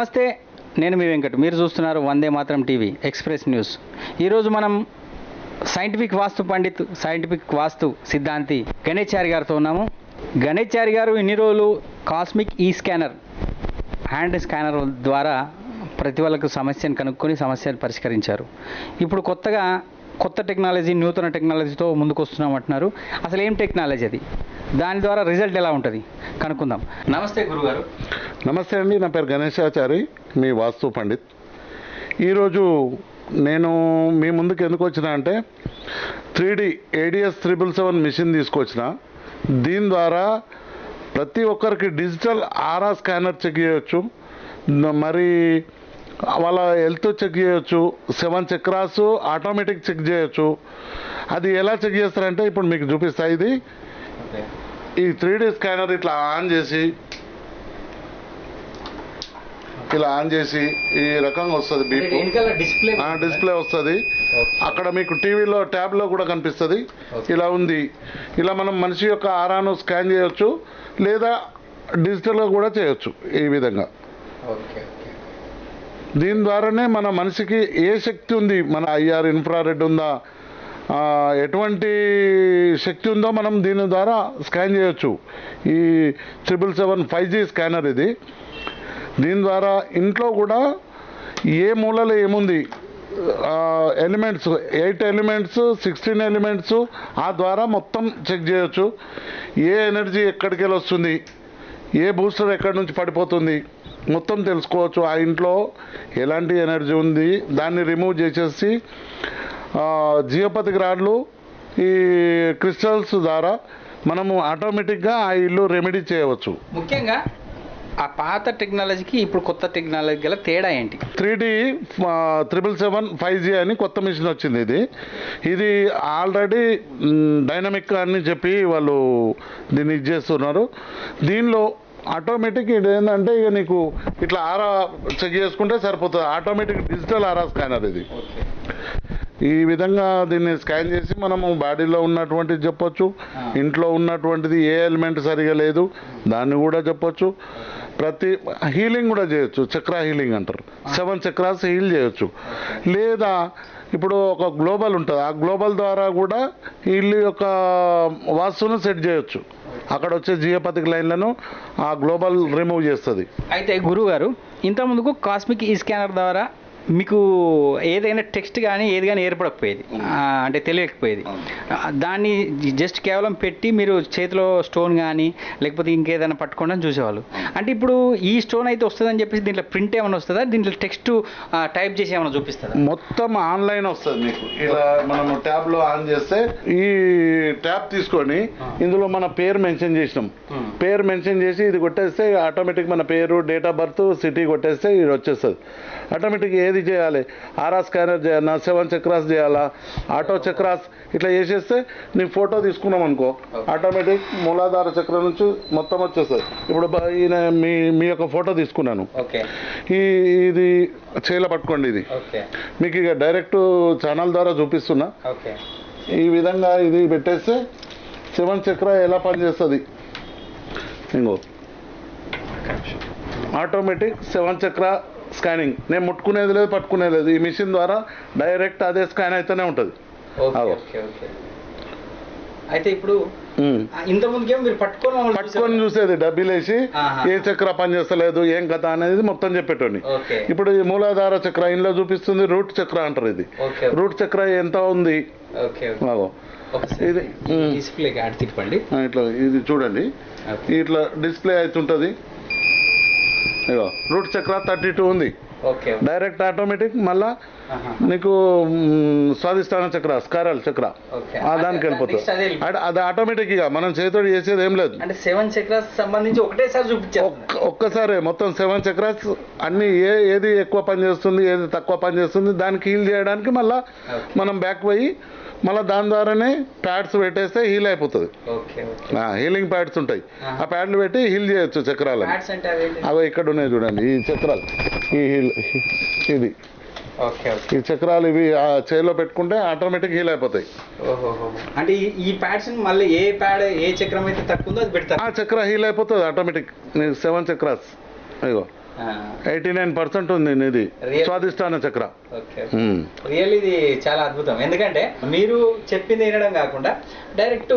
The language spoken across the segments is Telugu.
నమస్తే నేను మీ వెంకట్. మీరు చూస్తున్నారు వందే మాత్రం టీవీ ఎక్స్ప్రెస్ న్యూస్. ఈరోజు మనం సైంటిఫిక్ వాస్తు పండిత్ సైంటిఫిక్ వాస్తు సిద్ధాంతి గణేశారి గారితో ఉన్నాము. గణేశారి గారు ఇన్ని రోజులు కాస్మిక్ ఈ స్కానర్ హ్యాండ్ స్కానర్ ద్వారా ప్రతి వాళ్ళకు సమస్యను కనుక్కొని సమస్యను పరిష్కరించారు. ఇప్పుడు కొత్తగా కొత్త టెక్నాలజీ నూతన టెక్నాలజీతో ముందుకు వస్తున్నామంటున్నారు అసలు ఏం టెక్నాలజీ అది? దాని ద్వారా రిజల్ట్ ఎలా ఉంటుంది? కనుక్కుందాం. నమస్తే గురుగారు. నమస్తే అండి నా పేరు గణేశాచారి మీ వాస్తు పండిత్. ఈరోజు నేను మీ ముందుకు ఎందుకు వచ్చిన అంటే three D ADS triple seven machine తీసుకొచ్చిన. దీని ద్వారా ప్రతి ఒక్కరికి డిజిటల్ ఆరా స్కానర్ చెక్ చేయొచ్చు. మరి వాళ్ళ హెల్త్ చెక్ చేయొచ్చు. సెవెన్ చక్రాస్ ఆటోమేటిక్ చెక్ చేయొచ్చు. అది ఎలా చెక్ చేస్తారంటే ఇప్పుడు మీకు చూపిస్తా. ఇది ఈ త్రీ డి స్కానర్ ఇట్లా ఆన్ చేసి ఇలా ఆన్ చేసి ఈ రకంగా వస్తుంది బీప్ డిస్ప్లే డిస్ప్లే వస్తుంది. అక్కడ మీకు టీవీలో ట్యాబ్లో కూడా కనిపిస్తుంది. ఇలా ఉంది. ఇలా మనం మనిషి యొక్క ఆరాను స్కాన్ చేయొచ్చు లేదా డిజిటల్గా కూడా చేయొచ్చు ఈ విధంగా. దీని ద్వారానే మన మనిషికి ఏ శక్తి ఉంది? మన ఐఆర్ ఇన్ఫ్రారెడ్ ఉందా? ఎటువంటి శక్తి ఉందో మనం దీని ద్వారా స్కాన్ చేయొచ్చు. ఈ triple seven five G scanner ఇది. దీని ద్వారా ఇంట్లో కూడా ఏ మూలలో ఏముంది? Elements eight elements sixteen elements ఆ ద్వారా మొత్తం చెక్ చేయొచ్చు. ఏ ఎనర్జీ ఎక్కడికి వస్తుంది ఏ బూస్టర్ ఎక్కడి నుంచి పడిపోతుంది? మొత్తం తెలుసుకోవచ్చు. ఆ ఇంట్లో ఎలాంటి ఎనర్జీ ఉంది? దాన్ని రిమూవ్ చేసేసి జియోపతిక్ రాడ్లు ఈ క్రిస్టల్స్ ద్వారా మనము ఆటోమేటిక్గా ఆ ఇల్లు రెమెడీ చేయవచ్చు. ముఖ్యంగా ఆ పాత టెక్నాలజీకి ఇప్పుడు కొత్త టెక్నాలజీ గల తేడా ఏంటి? Three D triple seven five G అని కొత్త మిషన్ వచ్చింది ఇది. ఇది ఆల్రెడీ డైనమిక్ అని చెప్పి వాళ్ళు దీన్ని ఇది చేస్తున్నారు. దీనిలో ఆటోమేటిక్ ఇది ఏంటంటే ఇక నీకు ఇట్లా ఆరా చెక్ చేసుకుంటే సరిపోతుంది. ఆటోమేటిక్ డిజిటల్ ఆరా స్కానర్ ఇది. ఈ విధంగా దీన్ని స్కాన్ చేసి మనము బాడీలో ఉన్నటువంటిది చెప్పొచ్చు. ఇంట్లో ఉన్నటువంటిది ఏ ఎలిమెంట్ సరిగా లేదు దాన్ని కూడా చెప్పొచ్చు. ప్రతి హీలింగ్ కూడా చేయొచ్చు చక్ర హీలింగ్ అంటారు. సెవెన్ చక్రాస్ హీల్ చేయొచ్చు. లేదా ఇప్పుడు ఒక గ్లోబల్ ఉంటుంది ఆ గ్లోబల్ ద్వారా కూడా వీళ్ళు యొక్క వాస్తును సెట్ చేయొచ్చు. అక్కడ వచ్చే జియోపతిక్ లైన్లను ఆ గ్లోబల్ రిమూవ్ చేస్తుంది. అయితే గురువు గారు ఇంత ముందుకు కాస్మిక్ ఈ స్కానర్ ద్వారా మీకు ఏదైనా టెక్స్ట్ కానీ ఏది కానీ ఏర్పడకపోయేది. అంటే తెలియకపోయేది. దాన్ని జస్ట్ కేవలం పెట్టి మీరు చేతిలో స్టోన్ కానీ లేకపోతే ఇంకేదైనా పట్టుకోండి అని చూసేవాళ్ళు. అంటే ఇప్పుడు ఈ స్టోన్ అయితే వస్తుందని చెప్పేసి దీంట్లో ప్రింట్ ఏమైనా వస్తుందా? దీంట్లో టెక్స్ట్ టైప్ చేసి ఏమైనా చూపిస్తుందా మొత్తం ఆన్లైన్ వస్తుంది మీకు. ఇలా మనం ట్యాబ్లో ఆన్ చేస్తే ఈ ట్యాబ్ తీసుకొని ఇందులో మన పేరు మెన్షన్ చేసినాం. పేరు మెన్షన్ చేసి ఇది కొట్టేస్తే ఆటోమేటిక్ మన పేరు డేట్ ఆఫ్ బర్త్ సిటీ కొట్టేస్తే ఇది వచ్చేస్తుంది. ఆటోమేటిక్ ఏది చేయాలి? ఆర్ఆ స్కానర్ చేయాలా? సెవెన్ చక్రాస్ చేయాలా? ఆటో చక్రాస్ ఇట్లా చేసేస్తే నీ ఫోటో తీసుకున్నాం అనుకో ఆటోమేటిక్ మూలాధార చక్రం నుంచి మొత్తం వచ్చేస్తుంది. ఇప్పుడు ఈయన మీ మీ యొక్క ఫోటో తీసుకున్నాను. ఈ ఇది చేల పట్టుకోండి ఇది. మీకు ఇక డైరెక్ట్ ఛానల్ ద్వారా చూపిస్తున్నా. ఈ విధంగా ఇది పెట్టేస్తే సెవెన్ చక్ర ఎలా పనిచేస్తుంది? ఇంకో. Automatic seven chakra scanning. నేను ముట్టుకునేది లేదు పట్టుకునేది లేదు. ఈ మిషన్ ద్వారా డైరెక్ట్ అదే స్కాన్ అయితేనే ఉంటుంది. అయితే ఇప్పుడు పట్టుకొని. చూసేది డబ్బీలు వేసి ఆహా. ఏ చక్ర పనిచేస్తలేదు ఏం కథ అనేది మొత్తం చెప్పేటోని ఓకే. ఇప్పుడు ఈ మూలాధార చక్ర ఇంట్లో చూపిస్తుంది రూట్ చక్ర అంటారు ఇది. రూట్ చక్ర ఎంత ఉంది? ఇది, ఇట్లా ఇది చూడండి. ఇట్లా డిస్ప్లే అవుతుంటుంది. ఇగో రూట్ చక్ర థర్టీ టూ ఉంది డైరెక్ట్ ఆటోమేటిక్ మళ్ళా. నీకు మ్, స్వాదిష్టాన చక్ర స్కారల్ చక్ర. దానికి వెళ్ళిపోతుంది. అదే ఆటోమేటిక్ ఇక మనం చేతితో చేసేది ఏం లేదు. అంటే సెవెన్ చక్రాస్ సంబంధించి ఒకటేసారి చూపించారు. ఒక్క- ఒక్కసారే మొత్తం సెవెన్ చక్రాస్ అన్ని ఏ ఏది ఎక్కువ పని చేస్తుంది ఏది తక్కువ పని చేస్తుంది దానికి హీల్ చేయడానికి మళ్ళా. మనం బ్యాక్ పోయి మళ్ళీ దాని ద్వారానే ప్యాడ్స్ పెట్టేస్తే హీల్ అయిపోతుంది. హీలింగ్ ప్యాడ్స్ ఉంటాయి. ఆ ప్యాడ్లు పెట్టి హీల్ చేయొచ్చు చక్రాలను. అవి ఇక్కడ ఉన్నాయి చూడండి ఈ చక్రాలు. ఈ హీల్ ఇది. ఈ చక్రాలు ఇవి ఆ చేతిలో పెట్టుకుంటే ఆటోమేటిక్ హీల్ అయిపోతాయి. అంటే ఈ- ప్యాడ్స్ మళ్ళీ ఏ ప్యాడ్ ఏ చక్రం అయితే తక్కువ ఉందో అది పెడతారు? ఆ చక్ర హీల్ అయిపోతుంది ఆటోమేటిక్ సెవెన్ చక్రాస్. ఇగో. ఎయిటీ నైన్ పర్సెంట్ ఉంది ఇది స్వాదిష్టాన చక్ర. రియల్ ఇది చాలా అద్భుతం. ఎందుకంటే మీరు చెప్పింది వినడం కాకుండా డైరెక్ట్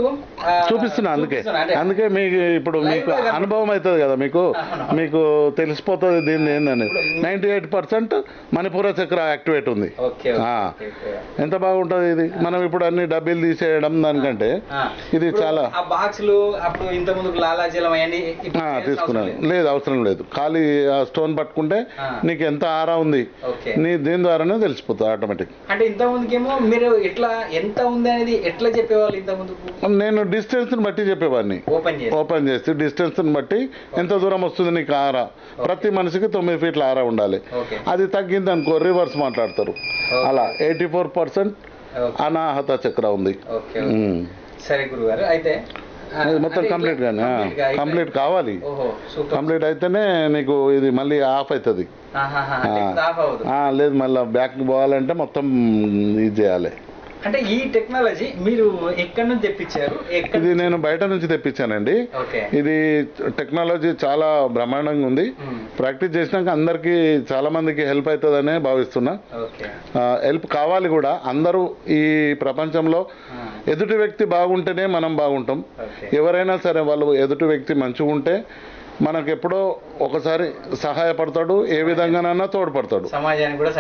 చూపిస్తున్నా అందుకే. అందుకే మీకు ఇప్పుడు మీకు అనుభవం అవుతుంది కదా మీకు. మీకు తెలిసిపోతుంది దీన్ని ఏందని ఇప్పుడు- నైంటీ ఎయిట్ పర్సెంట్ మణిపూర చక్ర యాక్టివేట్ ఉంది. ఎంత బాగుంటుంది ఇది? మనం ఇప్పుడు అన్ని డబ్బీలు తీసేయడం దానికంటే ఇది చాలా బాక్సులు అప్పుడు ఇంత ముందుకు లాలాజలం అవన్నీ తీసుకున్నాను. లేదు. అవసరం లేదు. ఖాళీ స్టోన్ పట్టుకుంటే. నీకు ఎంత ఆరా ఉంది? నీ దీని ద్వారానే తెలిసిపోతుంది ఆటోమేటిక్ అంటే ఇంత ముందుకేమో మీరు ఎట్లా ఎంత ఉంది అనేది ఎట్లా చెప్పేవాళ్ళు ఇంత నేను డిస్టెన్స్ని బట్టి చెప్పేవాడిని. ఓపెన్ చేసి. డిస్టెన్స్ని బట్టి ఎంత దూరం వస్తుంది నీకు ఆరా? ప్రతి మనిషికి తొమ్మిది ఫీట్ల ఆరా ఉండాలి. అది తగ్గింది అనుకో రివర్స్ మాట్లాడతారు అలా ఎయిటీ ఫోర్ పర్సెంట్ అనాహత చక్ర ఉంది. సరే గురుగారు అయితే మొత్తం కంప్లీట్ కానీ. కంప్లీట్ కావాలి. కంప్లీట్ అయితేనే నీకు ఇది మళ్ళీ ఆఫ్ అవుతుంది. లేదు మళ్ళీ బ్యాక్ పోవాలంటే మొత్తం ఇది చేయాలి. అంటే ఈ టెక్నాలజీ మీరు ఎక్కడి నుంచి తెప్పించారు? ఇది నేను బయట నుంచి తెప్పించానండి. ఇది టెక్నాలజీ చాలా బ్రహ్మాండంగా ఉంది. ప్రాక్టీస్ చేసినాక అందరికీ చాలా మందికి హెల్ప్ అవుతుందనే భావిస్తున్నా. హెల్ప్ కావాలి కూడా. అందరూ ఈ ప్రపంచంలో ఎదుటి వ్యక్తి బాగుంటేనే మనం బాగుంటాం. ఎవరైనా సరే వాళ్ళు ఎదుటి వ్యక్తి మంచిగా ఉంటే మనకు ఎప్పుడో ఒకసారి సహాయపడతాడు ఏ విధంగానైనా తోడ్పడతాడు. సమాజానికి కూడా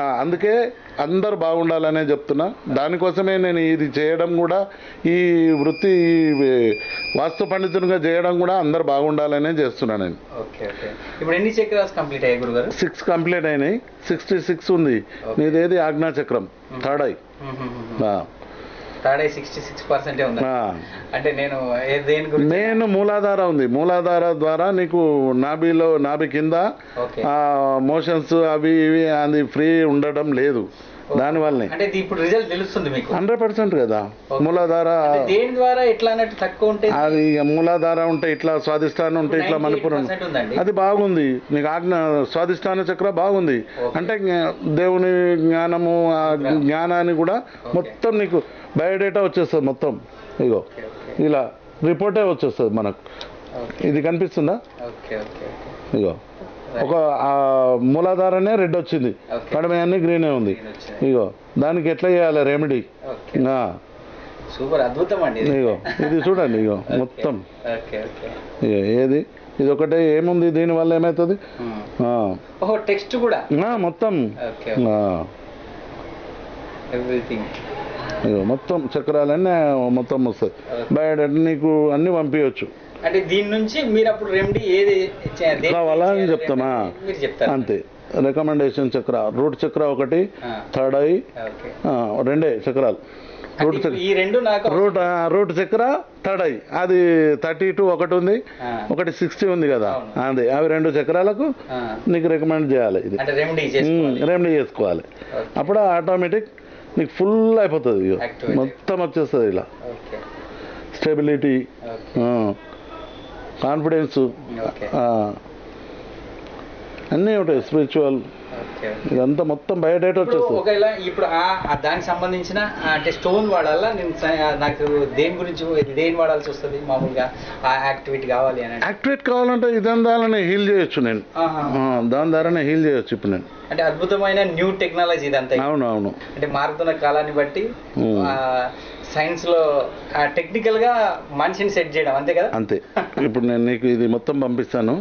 అందుకే అందరు బాగుండాలనే చెప్తున్నా. దానికోసమే నేను ఇది చేయడం కూడా ఈ వృత్తి వాస్తు పండితునిగా చేయడం కూడా అందరు బాగుండాలనే చేస్తున్నా నేను. ఇప్పుడు ఎన్ని కంప్లీట్ అయ్యాయి గురుగారు? సిక్స్ కంప్లీట్ అయినాయి. సిక్స్టీ సిక్స్ ఉంది. నీదేది ఆజ్ఞా చక్రం third eye. Third eye sixty six పర్సెంటే ఉంది. అంటే నేను దేని గురించి? మూలాధార ఉంది. మూలాధార ద్వారా నీకు నాభిలో నాభి కింద మోషన్స్ అవి ఇవి అది ఫ్రీ ఉండడం లేదు. దానివల్లనే అంటే ఇది ఇప్పుడు రిజల్ట్ తెలుస్తుంది మీకు. హండ్రెడ్ పర్సెంట్ కదా. మూలాధార అంటే దేని ద్వారా ఎట్లా అన్నట్టు తక్కువ ఉంటే అది మూలాధార ఉంటే ఇట్లా స్వాదిష్టానం ఉంటే ఇట్లా మణిపురం 98% ఉందండి. అది బాగుంది. నీకు ఆజ్ఞ స్వాదిష్టాన చక్ర బాగుంది. అంటే దేవుని జ్ఞానము ఆ జ్ఞానాన్ని కూడా మొత్తం నీకు బయోడేటా వచ్చేస్తుంది మొత్తం. ఇగో ఇలా రిపోర్టే వచ్చేస్తుంది మనకు. ఇది కనిపిస్తుందా? ఇగో. ఒక మూలాధారనే రెడ్ వచ్చింది. Okay. కడమే అన్ని గ్రీనే ఉంది. ఇగో దానికి ఎట్లా చేయాలి రెమెడీ సూపర్ అద్భుతం అండి. ఇగో ఇది చూడండి ఇగో. మొత్తం. ఏది? ఇది ఒకటే ఏముంది దీనివల్ల ఏమవుతుంది ఉమ్. ఆ, ఓహో టెక్స్ట్ కూడా? మొత్తం. ఎవ్రీథింగ్ మొత్తం చక్రాలన్నీ మొత్తం వస్తుంది Okay. బయట నీకు అన్ని పంపించవచ్చు అంటే దీని నుంచి మీరు అప్పుడు రెమెడీ ఏది చే- దేనికి కావాలా అని చేయాలి? చెప్తామా? remedy మీరు చెప్తారు? అంతే. రికమెండేషన్ చక్ర. రూట్ చక్ర ఒకటి థర్డ్ ఐ ఆ, రెండే చక్రాలు. Root chakra. Root root chakra third eye. అది థర్టీ టూ ఒకటి ఉంది. ఒకటి సిక్స్టీ ఉంది కదా. అది అవి రెండు చక్రాలకు నీకు రికమెండ్ చేయాలి ఇది. రెమెడీ చేసుకోవాలి. రెమెడీ చేసుకోవాలి. ఓకే. అప్పుడు ఆటోమేటిక్ నీకు ఫుల్ అయిపోతుంది. మొత్తం వచ్చేస్తుంది ఇలా. స్టెబిలిటీ కాన్ఫిడెన్స్ అన్నీ ఉంటాయి స్పిరిచువల్ ఇదంతా మొత్తం బయోడేటా వచ్చేస్తుంది. ఒకవేళ ఇప్పుడు దానికి సంబంధించిన అంటే స్టోన్ వాడాలా? నేను నాకు దేని గురించి దేని వాడాల్సి వస్తుంది? మామూలుగా ఆ యాక్టివిటీ కావాలి అని. యాక్టివేట్ కావాలంటే ఇదాని ద్వారానే హీల్ చేయొచ్చు నేను. దాని ద్వారానే హీల్ చేయొచ్చు ఇప్పుడు నేను. అంటే అద్భుతమైన న్యూ టెక్నాలజీ ఇదంతా. అవును అవును. అంటే మారుతున్న కాలాన్ని బట్టి ఉమ్. సైన్స్లో టెక్నికల్గా మనిషిని సెట్ చేయడం అంతే కదా? అంతే. ఇప్పుడు నేను నీకు ఇది మొత్తం పంపిస్తాను.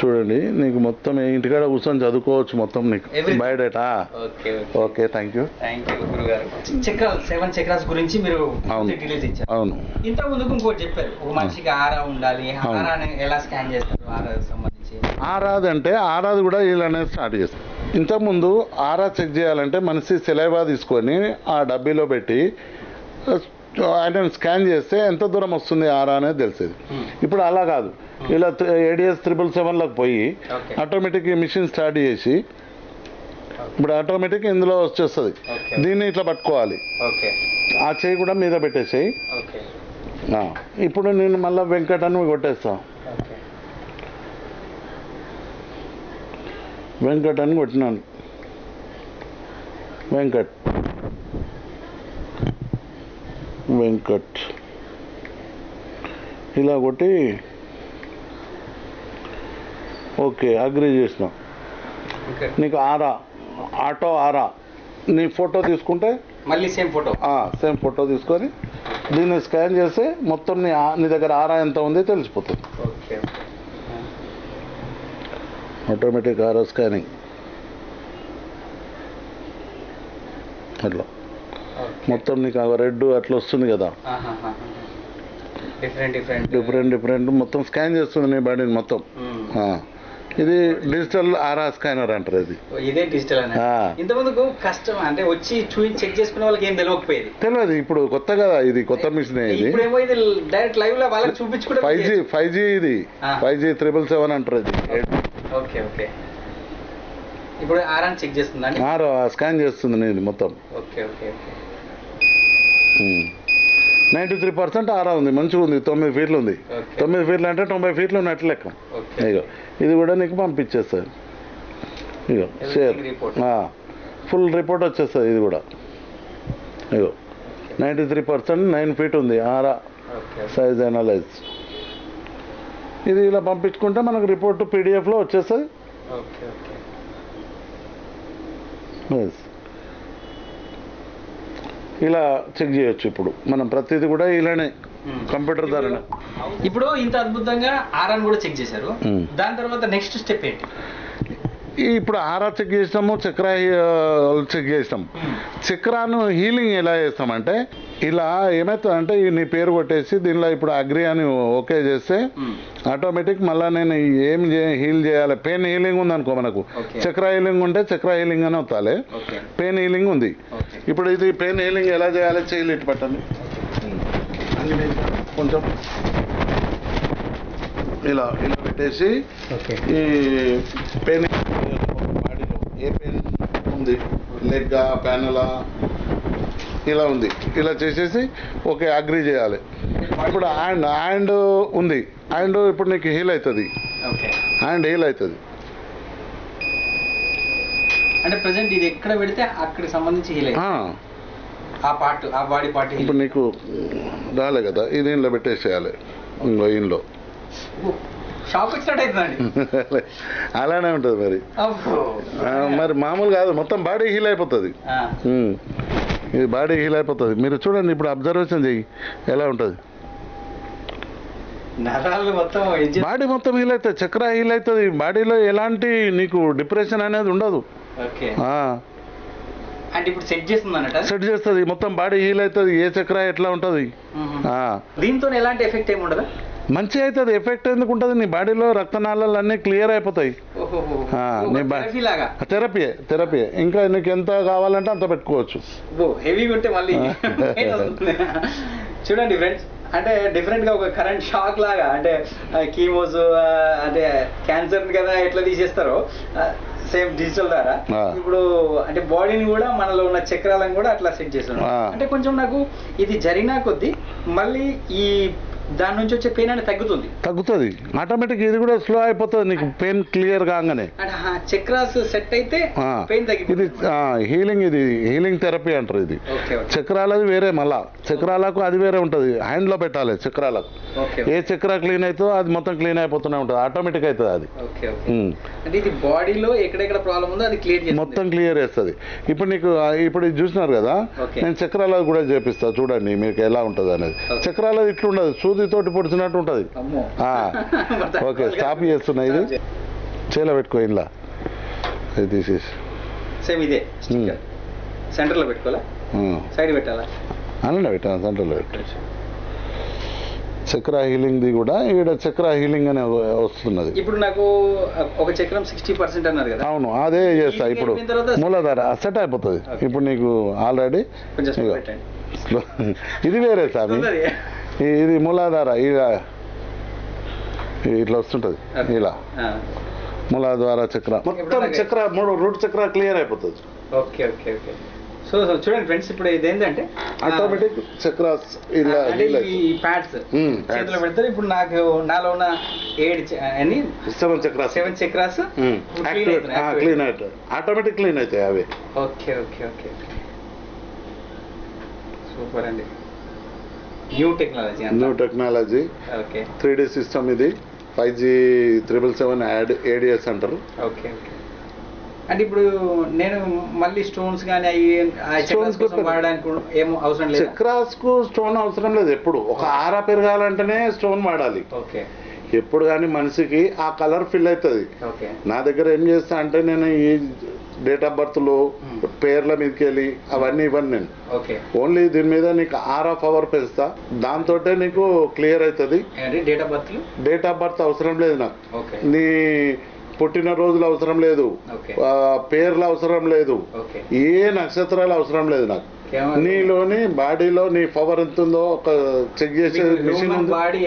చూడండి నీకు మొత్తం ఇంటికాడ కూర్చొని చదువుకోవచ్చు మొత్తం నీకు. Biodata? Okay okay. Thank you thank you గురుగారు. చక్రాలు సెవెన్ చక్రాస్ గురించి మీరు అవును. డీటెయిల్స్ ఇచ్చారు. అవును. ఇంత ముందుకు ఇంకోటి చెప్పారు. ఒక మనిషికి ఆరా ఉండాలి. ఆరాని ఎలా స్కాన్ చేస్తారు ఆరా సంబంధించి? ఆరాది అంటే ఆరాది కూడా ఇలానే స్టార్ట్ చేస్తాం ఇంతకుముందు ఆరా చెక్ చేయాలంటే మనిషి సెలైవా తీసుకొని ఆ డబ్బీలో పెట్టి ఆయన స్కాన్ చేస్తే ఎంత దూరం వస్తుంది ఆరా అనేది తెలిసేది. Hmm. ఇప్పుడు అలా కాదు. ఇలా ఏడిఎస్ త్రిబుల్ సెవెన్లోకి పోయి ఆటోమేటిక్ ఈ మిషన్ స్టార్ట్ చేసి ఇప్పుడు ఆటోమేటిక్ ఇందులో వచ్చేస్తుంది. దీన్ని ఇట్లా పట్టుకోవాలి. ఆ చేయి కూడా మీద పెట్టేసేయి. ఇప్పుడు నేను మళ్ళీ వెంకట్ అని కొట్టేస్తా. ఓకే వెంకట్ అని కొట్టినాను. వెంకట్. వెంకట్. ఇలా కొట్టి ఓకే అగ్రి చేసినాం. నీకు ఆరా ఆటో ఆరా నీ ఫోటో తీసుకుంటే? మళ్ళీ సేమ్ ఫోటో సేమ్ ఫోటో తీసుకొని దీన్ని స్కాన్ చేస్తే మొత్తం నీ నీ దగ్గర ఆరా ఎంత ఉంది తెలిసిపోతుంది. ఆటోమేటిక్ ఆరో స్కానింగ్ అట్లా మొత్తం నీకు రెడ్ అట్లా వస్తుంది కదా. డిఫరెంట్ డిఫరెంట్ మొత్తం స్కాన్ చేస్తుంది నీ బాడీని మొత్తం. ఆ. ఇది డిజిటల్ ఆరా స్కానర్ అంటారు ఇది. ఇదే డిజిటల్ అనే. ఆ. ఇంతకుముందుకు కష్టం అంటే వచ్చి చూసి చెక్ చేసుకునే వాళ్ళకి ఏం తెలియకపోయేది. తెలియదు ఇప్పుడు కొత్త కదా ఇది కొత్త మిషన్ ఇది. డైరెక్ట్ లైవ్లో వాళ్ళకి చూపించుకుంటే ఫైవ్ జీ ఫైవ్ జీ ఇది. ఫైవ్ జీ త్రిబుల్ సెవెన్ అంటారు ఇది. Okay okay. ఇప్పుడు ఆరాన్ చెక్ చేస్తుందండి ఆరు స్కాన్ చేస్తుంది నీది మొత్తం. Okay okay okay. Ninety three percent aura ఉంది మంచిగా ఉంది తొమ్మిది ఫీట్లు ఉంది. తొమ్మిది ఫీట్లు అంటే తొంభై ఫీట్లు ఉన్నట్టు లెక్క. ఇగో ఇది కూడా నీకు పంపించేస్తుంది ఇగో షేర్. ఫుల్ రిపోర్ట్ వచ్చేస్తుంది ఇది కూడా. ఇగో ninety three percent nine feet ఉంది ఆరా. సైజ్ అనలైజ్ ఇది ఇలా పంపించుకుంటే మనకు రిపోర్ట్ పీడిఎఫ్లో వచ్చేస్తుంది ఓకే ఓకే Yes. ఇలా చెక్ చేయొచ్చు ఇప్పుడు. మనం ప్రతిదీ కూడా ఇలానే కంప్యూటర్ ద్వారానే. ఇప్పుడు ఇంత అద్భుతంగా ఆరాన్ కూడా చెక్ చేశారు. దాని తర్వాత నెక్స్ట్ స్టెప్ ఏంటి? ఇప్పుడు ఆరా చెక్ చేస్తాము చక్ర చెక్ చేస్తాం చక్రాను హీలింగ్ ఎలా చేస్తామంటే ఇలా ఏమవుతుందంటే ఈ నీ పేరు కొట్టేసి దీనిలో ఇప్పుడు అగ్రి అని ఓకే చేస్తే ఆటోమేటిక్ మళ్ళీ నేను ఏం హీల్ చేయాలి. పెయిన్ హీలింగ్ ఉంది అనుకో మనకు. చక్ర హీలింగ్ ఉంటే చక్ర హీలింగ్ అని అవుతాలి పెయిన్ హీలింగ్ ఉంది. ఇప్పుడు ఇది పెయిన్ హీలింగ్ ఎలా చేయాలో? చేయలు ఇటు పట్టండి. కొంచెం. ఇలా ఇలా పెట్టేసి ఈ పెయిన్ బాడీలో ఏ పెయిన్ ఉంది? లెగ్గా ప్యానలా? ఇలా ఉంది. ఇలా చేసేసి ఓకే అగ్రి చేయాలి. ఇప్పుడు హ్యాండ్ హ్యాండ్ ఉంది. హ్యాండ్ ఇప్పుడు నీకు హీల్ అవుతుంది. హ్యాండ్ హీల్ అవుతుంది. అంటే ప్రజెంట్ ఇది ఎక్కడ పెడితే అక్కడికి సంబంధించి హీల్ ఆ, పార్ట్ ఆ బాడీ పార్ట్ ఇప్పుడు నీకు రాలే కదా ఇది ఇంట్లో పెట్టేసేయాలి. ఇంట్లో వచ్చినట్టు అవుతుందండి. అలానే ఉంటుంది మరి. మరి మామూలు కాదు మొత్తం బాడీ హీల్ అయిపోతుంది. ఇది బాడీ హీల్ అయిపోతుంది. మీరు చూడండి ఇప్పుడు అబ్జర్వేషన్ చెయ్యి. ఎలా ఉంటుంది? బాడీ మొత్తం హీల్ అవుతుంది చక్ర హీల్ అవుతుంది బాడీలో ఎలాంటి నీకు డిప్రెషన్ అనేది ఉండదు. సెట్ చేస్తుంది అన్నట్టు సెట్ చేస్తుంది. మొత్తం బాడీ హీల్ అవుతుంది ఏ చక్ర ఎట్లా ఉంటుంది. దీంతో ఎలాంటి ఎఫెక్ట్ ఏమి ఉండదా? మంచిగా అవుతుంది ఎఫెక్ట్ ఎందుకు ఉంటుంది? నీ బాడీలో రక్తనాళాలు అన్నీ క్లియర్ అయిపోతాయి నీ థెరపీ థెరపీ ఇంకా నీకు ఎంత కావాలంటే అంత పెట్టుకోవచ్చు. ఓ హెవీగా ఉంటే మళ్ళీ. చూడండి ఫ్రెండ్స్ అంటే డిఫరెంట్గా ఒక కరెంట్ షాక్ లాగా అంటే కీమోస్ అంటే క్యాన్సర్ కదా ఎట్లా తీసేస్తారో సేమ్ డిజిటల్ ద్వారా. ఇప్పుడు అంటే బాడీని కూడా మనలో ఉన్న చక్రాలను కూడా అట్లా సెట్ చేస్తున్నాం. అంటే కొంచెం నాకు ఇది జరిగినా కొద్దీ మళ్ళీ ఈ దాని నుంచి వచ్చే పెయిన్ అనేది తగ్గుతుంది. తగ్గుతుంది. ఆటోమేటిక్ ఇది కూడా స్లో అయిపోతుంది. నీకు పెయిన్ క్లియర్ కాగానే. చక్రాస్ సెట్ అయితే పెయిన్ ఇది హీలింగ్ ఇది హీలింగ్ థెరపీ అంటారు ఇది. చక్రాలది వేరే మళ్ళా. చక్రాలకు అది వేరే ఉంటుంది. హ్యాండ్లో పెట్టాలి చక్రాలకు. ఏ చక్ర క్లీన్ అవుతుందో అది మొత్తం క్లీన్ అయిపోతూనే ఉంటుంది. ఆటోమేటిక్ అవుతుంది అది. ఇది బాడీలో ఎక్కడెక్కడ ప్రాబ్లం ఉందో అది క్లియర్ మొత్తం క్లియర్ చేస్తుంది. ఇప్పుడు నీకు ఇప్పుడు చూసినారు కదా. నేను చక్రాలది కూడా చేపిస్తా. చూడండి మీకు ఎలా ఉంటుంది అనేది. చక్రాలది ఇట్లుండదు. సూదితోటి పొడిచినట్టు ఉంటుంది. ఓకే స్టాప్ చేస్తున్నా ఇది. చేలో పెట్టుకో ఇలా ఇది తీసేసి. సేమ్ ఇదే స్టిక్కర్ సెంటర్లో పెట్టుకోవాలా? సైడ్ పెట్టాలా? అలానే పెట్టాను సెంటర్లో పెట్టు. చక్ర హీలింగ్ది కూడా ఈడ చక్ర హీలింగ్ అనే వస్తున్నది. ఇప్పుడు నాకు ఒక చక్రం సిక్స్టీ పర్సెంట్ అన్నారు కదా. అవును అదే చేస్తా ఇప్పుడు మూలాధార సెట్ అయిపోతుంది. ఇప్పుడు నీకు ఆల్రెడీ ఇది వేరే సామి. ఈ- ఇది మూలాధార ఇలా ఇట్లా వస్తుంటది. ఇలా. మూలాధార చక్ర. మొత్తం చక్ర మూడు రూట్ చక్ర క్లియర్ అయిపోతుంది. Okay okay okay. So so చూడండి ఫ్రెండ్స్ ఇప్పుడు ఇది ఏంటంటే ఆటోమేటిక్ చక్ర ఇలా ఈ ప్యాడ్స్ Hmm, చేతిలో. పెడతారు ఇప్పుడు నాకు నాలో ఉన్న ఏడు అన్ని seven chakra seven chakras activate clean అవుతాయి ఆటోమేటిక్ క్లీన్ అవుతాయి అవి. Okay okay okay. సూపర్ అండి. New technology new technology okay three D system ఇది. Five G triple seven add ADS అంటారు. ఓకే ఓకే అంటే ఇప్పుడు నేను మళ్ళీ స్టోన్స్ కానీ అవి కూడా- వాడడానికి ఏం అవసరం లేదు? చక్రాస్కు స్టోన్ అవసరం లేదు ఎప్పుడు. ఒక ఆరా పెరగాలంటేనే స్టోన్ వాడాలి. ఓకే ఎప్పుడు కానీ మనిషికి ఆ కలర్ ఫిల్ అవుతుంది. నా దగ్గర ఏం చేస్తా అంటే నేను ఈ డేట్ ఆఫ్ బర్త్లు. పేర్ల మీదకి వెళ్ళి అవన్నీ ఇవ్వను నేను. ఓన్లీ దీని మీద నీకు ఆర్ ఆఫ్ అవర్ పెంచుతా. దాంతో నీకు క్లియర్ అవుతుంది. డేట్ ఆఫ్ బర్త్ అవసరం లేదు నాకు. నీ పుట్టిన రోజులు అవసరం లేదు. పేర్లు అవసరం లేదు. ఏ నక్షత్రాలు అవసరం లేదు నాకు. నీలోని బాడీలో నీ పవర్ ఎంత ఉందో ఒక చెక్ చేసే మిషన్ బాడీ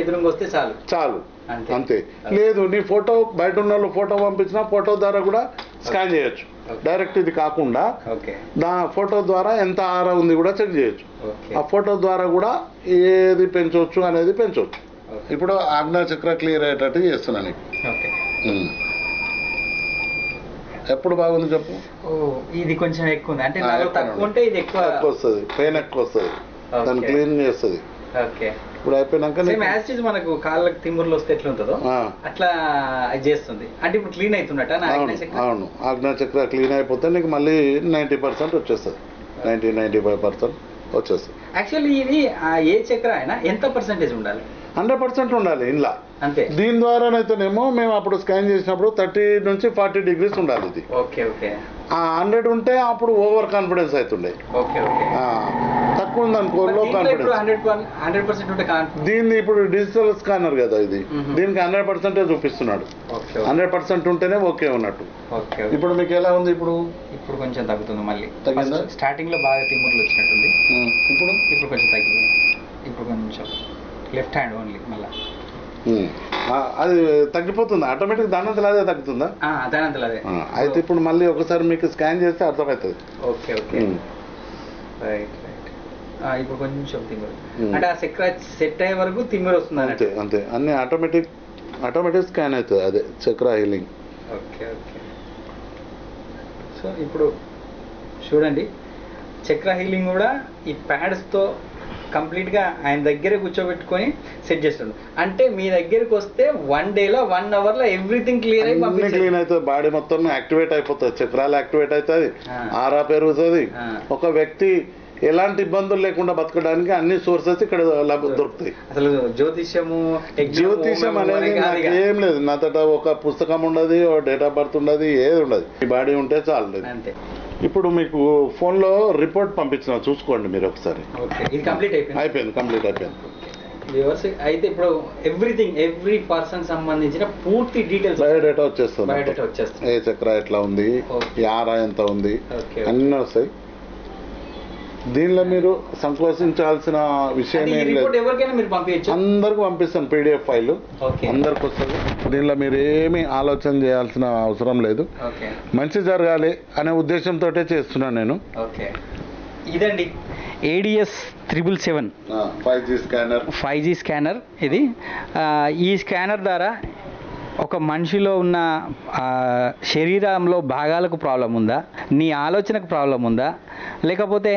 చాలు. అంతే. లేదు నీ ఫోటో బయట ఉన్న వాళ్ళు ఫోటో పంపించినా ఫోటో ద్వారా కూడా స్కాన్ చేయొచ్చు. డైరెక్ట్ ఇది కాకుండా ఓకే. దా ఫోటో ద్వారా ఎంత ఆరా ఉంది కూడా చెక్ చేయొచ్చు. ఆ ఫోటో ద్వారా కూడా ఏది పెంచవచ్చు అనేది పెంచవచ్చు ఇప్పుడు ఆజ్ఞా చక్ర క్లియర్ అయ్యేటట్టు చేస్తున్నాను. ఎప్పుడు బాగుంది చెప్పు? ఓ ఇది కొంచెం ఎక్కువ ఉంది. అంటే తక్కువ. ఉంటే ఇది ఎక్కువ వస్తుంది. పెయిన్ ఎక్కువ వస్తుంది. దాన్ని. క్లీన్ చేస్తుంది. ఓకే. ఇప్పుడు అయిపోయినాక ఇట్ మనకు కాళ్ళకి తిమ్ముర్లు వస్తే ఎట్లా ఉంటుందో అట్లా చేస్తుంది. అంటే ఇప్పుడు క్లీన్ అవుతున్నట్ట అవును ఆజ్ఞా చక్రం? అవును. ఆజ్ఞా చక్ర క్లీన్ అయిపోతే నీకు మళ్ళీ నైంటీ పర్సెంట్ వచ్చేస్తుంది. నైంటీ నైంటీ ఫైవ్ పర్సెంట్ వచ్చేస్తుంది. యాక్చువల్లీ ఇది ఏ చక్ర అయినా ఎంత పర్సెంటేజ్ ఉండాలి? హండ్రెడ్ పర్సెంట్ ఉండాలి ఇంట్లో అంతే. దీని ద్వారానైతేనేమో మేము అప్పుడు స్కాన్ చేసినప్పుడు థర్టీ నుంచి ఫార్టీ డిగ్రీస్ ఉండాలి ఇది. ఓకే ఓకే హండ్రెడ్ ఉంటే అప్పుడు ఓవర్ కాన్ఫిడెన్స్ అవుతుండే ఓకే ఓకే తక్కువ లో ఇప్పుడు కాన్ఫిడెన్స్ దీన్ని ఇప్పుడు డిజిటల్ స్కానర్ కదా ఇది. దీనికి హండ్రెడ్ పర్సెంటే చూపిస్తున్నాడు. ఓకే హండ్రెడ్ పర్సెంట్ ఉంటేనే ఓకే ఉన్నట్టు. ఇప్పుడు మీకు ఎలా ఉంది ఇప్పుడు? ఇప్పుడు కొంచెం తగ్గుతుంది మళ్ళీ. తగ్గిందా? స్టార్టింగ్లో బాగా తిమ్ముర్లు వచ్చినట్టుంది. ఇప్పుడు? ఇప్పుడు కొంచెం తగ్గింది. ఇప్పుడు కొంచెం లెఫ్ట్ హ్యాండ్ ఓన్లీ మళ్ళీ. అది తగ్గిపోతుంది. ఆటోమేటిక్ దానంతలో అదే తగ్గుతుందా? దానంతలో అదే. అయితే ఇప్పుడు మళ్ళీ ఒకసారి మీకు స్కాన్ చేస్తే అర్థమవుతుంది. Okay okay. రైట్ ఇప్పుడు కొంచెం తిమ్మిరి. అంటే ఆ చక్ర సెట్ అయ్యే వరకు తిమ్మిరి వస్తుంది అంతే అంతే. అన్ని ఆటోమేటిక్ ఆటోమేటిక్ స్కాన్ అవుతుంది అదే chakra healing okay okay. So ఇప్పుడు చూడండి చక్ర హీలింగ్ కూడా ఈ ప్యాడ్స్తో కంప్లీట్గా ఆయన దగ్గర కూర్చోబెట్టుకొని సెట్ చేస్తుంది అంటే మీ దగ్గరికి వస్తే వన్ డేలో వన్ అవర్లో ఎవ్రీథింగ్ క్లియర్ అన్ని క్లీన్ అవుతుంది బాడీ మొత్తం యాక్టివేట్ అయిపోతుంది చక్రాలు యాక్టివేట్ అవుతుంది. ఆరా పెరుగుతుంది. ఒక వ్యక్తి ఎలాంటి ఇబ్బందులు లేకుండా బతకడానికి అన్ని సోర్సెస్ ఇక్కడ దొరుకుతాయి. అసలు జ్యోతిష్యము యజ్ఞము, జ్యోతిషం హోమము అనేది. ఏం లేదు. నా తట ఒక పుస్తకం ఉండదు డేట్ ఆఫ్ బర్త్ ఉండదు ఏది ఉండదు. ఈ బాడీ ఉంటే చాలు అంతే. ఇప్పుడు మీకు ఫోన్లో రిపోర్ట్ పంపించిన చూసుకోండి మీరు ఒకసారి. ఓకే ఇది కంప్లీట్ అయిపోయింది. అయిపోయింది కంప్లీట్ అయిపోయింది. వ్యూవర్స్ అయితే ఇప్పుడు ఎవ్రీథింగ్ ఎవ్రీ పర్సన్ సంబంధించిన పూర్తి డీటెయిల్స్ బయోడేటా వచ్చేస్తుంది. బయోడేటా వచ్చేస్తుంది. ఏ చక్ర ఎట్లా ఉంది. ఈ ఆరా ఎంత ఉంది? ఓకే. అన్నీ వస్తాయి. దీనిలో మీరు సంకోచించాల్సిన విషయం ఏం లేదు. రిపోర్ట్ ఎవరికైనా మీరు పంపించచ్చు? అందరికి పంపిస్తాను పీడిఎఫ్ ఫైల్. ఓకే. అందరికి వస్తుంది. దీనిలో మీరు ఏమీ ఆలోచన చేయాల్సిన అవసరం లేదు. ఓకే. మంచి జరగాలి అనే ఉద్దేశంతో చేస్తున్నాను నేను. ఓకే. ఇదండి. ADS triple seven five G scanner five G scanner ఇది. ఆ, ఈ స్కానర్ ద్వారా ఒక మనిషిలో ఉన్న శరీరంలో భాగాలకు ప్రాబ్లం ఉందా? నీ ఆలోచనకు ప్రాబ్లం ఉందా? లేకపోతే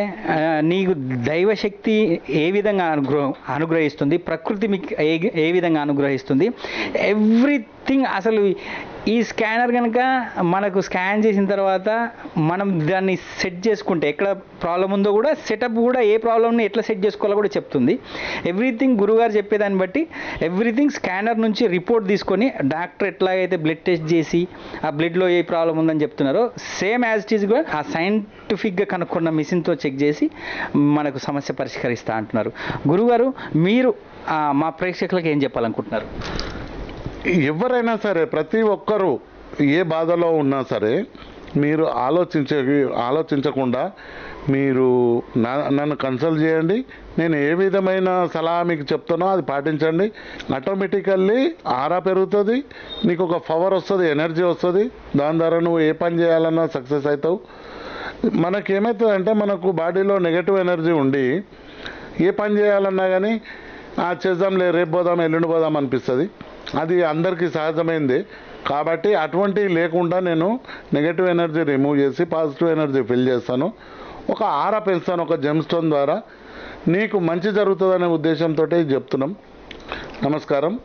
నీకు దైవశక్తి ఏ విధంగా అనుగ్రహం అనుగ్రహిస్తుంది? ప్రకృతి మీకు ఏ ఏ విధంగా అనుగ్రహిస్తుంది? ఎవ్రీథింగ్ అసలు ఈ స్కానర్ కనుక మనకు స్కాన్ చేసిన తర్వాత మనం దాన్ని సెట్ చేసుకుంటే ఎక్కడ ప్రాబ్లం ఉందో కూడా సెటప్ కూడా ఏ ప్రాబ్లమ్ని ఎట్లా సెట్ చేసుకోవాలో కూడా చెప్తుంది. ఎవ్రీథింగ్ గురుగారు చెప్పేదాన్ని బట్టి ఎవ్రీథింగ్ స్కానర్ నుంచి రిపోర్ట్ తీసుకొని డాక్టర్ ఎట్లాగైతే బ్లడ్ టెస్ట్ చేసి ఆ బ్లడ్లో ఏ ప్రాబ్లం ఉందని చెప్తున్నారో సేమ్ యాజ్ ఇట్ ఈస్ కూడా ఆ సైంటిఫిక్గా కనుక్కున్న మిషన్తో చెక్ చేసి మనకు సమస్య పరిష్కరిస్తా అంటున్నారు. గురుగారు మీరు మా ప్రేక్షకులకు ఏం చెప్పాలనుకుంటున్నారు? ఎవరైనా సరే ప్రతి ఒక్కరూ ఏ బాధలో ఉన్నా సరే మీరు ఆలోచించే ఆలోచించకుండా మీరు నన్ను కన్సల్ట్ చేయండి. నేను ఏ విధమైన సలహా మీకు చెప్తానో అది పాటించండి. ఆటోమేటికల్లీ ఆరా పెరుగుతుంది నీకు ఒక పవర్ వస్తుంది ఎనర్జీ వస్తుంది. దాని ద్వారా నువ్వు ఏ పని చేయాలన్నా సక్సెస్ అవుతావు మనకేమవుతుందంటే మనకు బాడీలో నెగటివ్ ఎనర్జీ ఉండి ఏ పని చేయాలన్నా కానీ ఆ చేద్దాంలే రేపు పోదాం ఎల్లుండి పోదాం అనిపిస్తుంది. అది అందరికీ సహజమైంది. కాబట్టి అటువంటివి లేకుండా నేను నెగటివ్ ఎనర్జీ రిమూవ్ చేసి పాజిటివ్ ఎనర్జీ ఫిల్ చేస్తాను. ఒక ఆర పెంచుతాను ఒక జెమ్స్టోన్ ద్వారా. నీకు మంచి జరుగుతుందనే ఉద్దేశంతో చెప్తున్నాం. నమస్కారం.